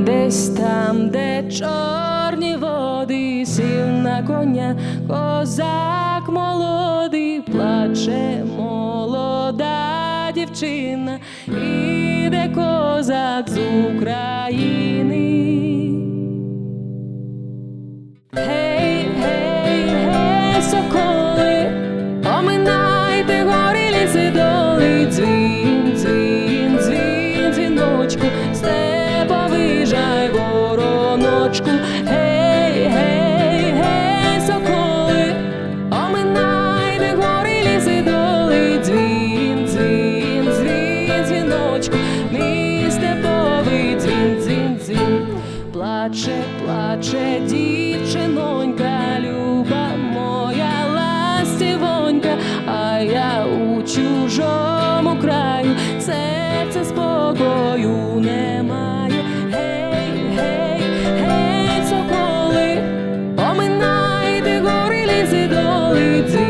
Десь там, де чорні води, сів на коня, козак молодий, плаче молода дівчина, іде козак з України. Гей, гей, гей, соколи, оминайте гори ліси доли, дзвін, сорочку, гей, гей, гей, соколи, оминай гори ліси доли, дзвін, дзвін, дзвін, дзвіночку, мій степовий дзвін, дзвін, дзвін, плаче, плаче, дівчинонька, люба моя ластівонька, а я у чужому краю. Серце спокою не. долиці.